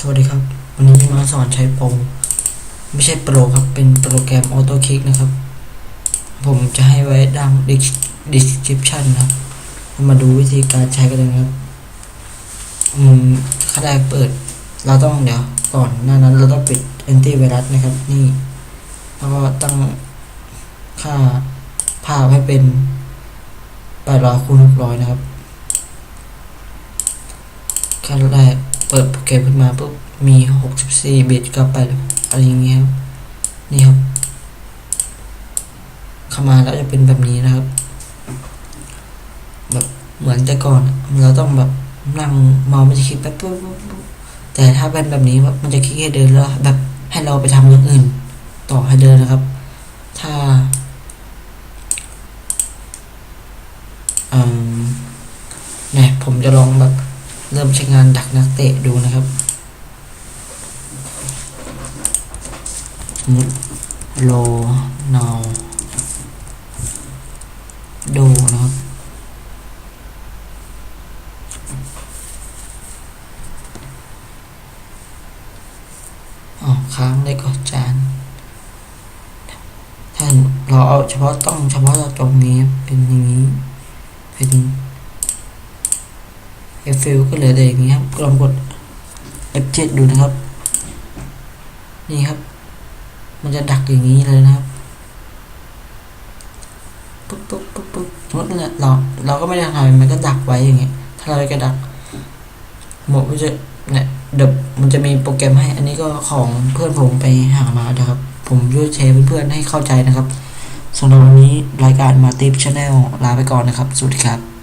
สวัสดีครับ วันนี้มาสอนใช้โปรไม่ใช่โปรครับ เป็นโปรแกรม Auto Kick นะครับ ผมจะให้ไว้ดัง description นะครับเรามาดูวิธีการใช้กันเลยครับ อืมขั้นแรกเปิด เราต้องเดี๋ยว ก่อนหน้านั้นเราต้องปิด anti virus นะครับ นี่ แล้วก็ตั้งค่าภาพให้เป็น800คูณ600นะครับขั้นแรก เปิดโปรแกรมขึ้นมาปุ๊บมี 64 บิตกับไปอะไรอย่างเงี้ยครับนี่ครับ เข้ามาแล้วจะเป็นแบบนี้นะครับ แบบเหมือนแต่ก่อนเราต้องแบบนั่งเมาส์มันจะคลิกแป๊บปุ๊บปุ๊บแต่ถ้าเป็นแบบนี้แบบมันจะคลิกให้เดินแล้วแบบให้เราไปทำอย่างอื่น ต่อให้เดินนะครับ ถ้าอืมเนี่ยผมจะลองแบบ เริ่มใช้งานดักนักเตะดูนะครับมุดโลนาวดูนะครับ อ๋อ ค้างได้ก่อนจานท่านเราเอาเฉพาะต้องเฉพาะตรงนี้เป็นอย่างนี้ เป็น เอฟฟิลก็เหลือแต่อย่างนี้ครับลองกด F7 ดูนะครับ นี่ครับ มันจะดักอย่างนี้เลยนะครับปุ๊บปุ๊บปุ๊บปุ๊บสมมติเนี่ยเราเราก็ไม่ได้ทำมันก็ดักไว้อย่างเงี้ย ถ้าเราไปกระดักหมดมันจะเนี่ยเดี๋ยวมันจะมีโปรแกรมให้ อันนี้ก็ของเพื่อนผมไปหามานะครับ ผมช่วยแชร์เพื่อนๆให้เข้าใจนะครับสำหรับวันนี้รายการมาติฟชาแนลลาไปก่อนนะครับ สวัสดีครับ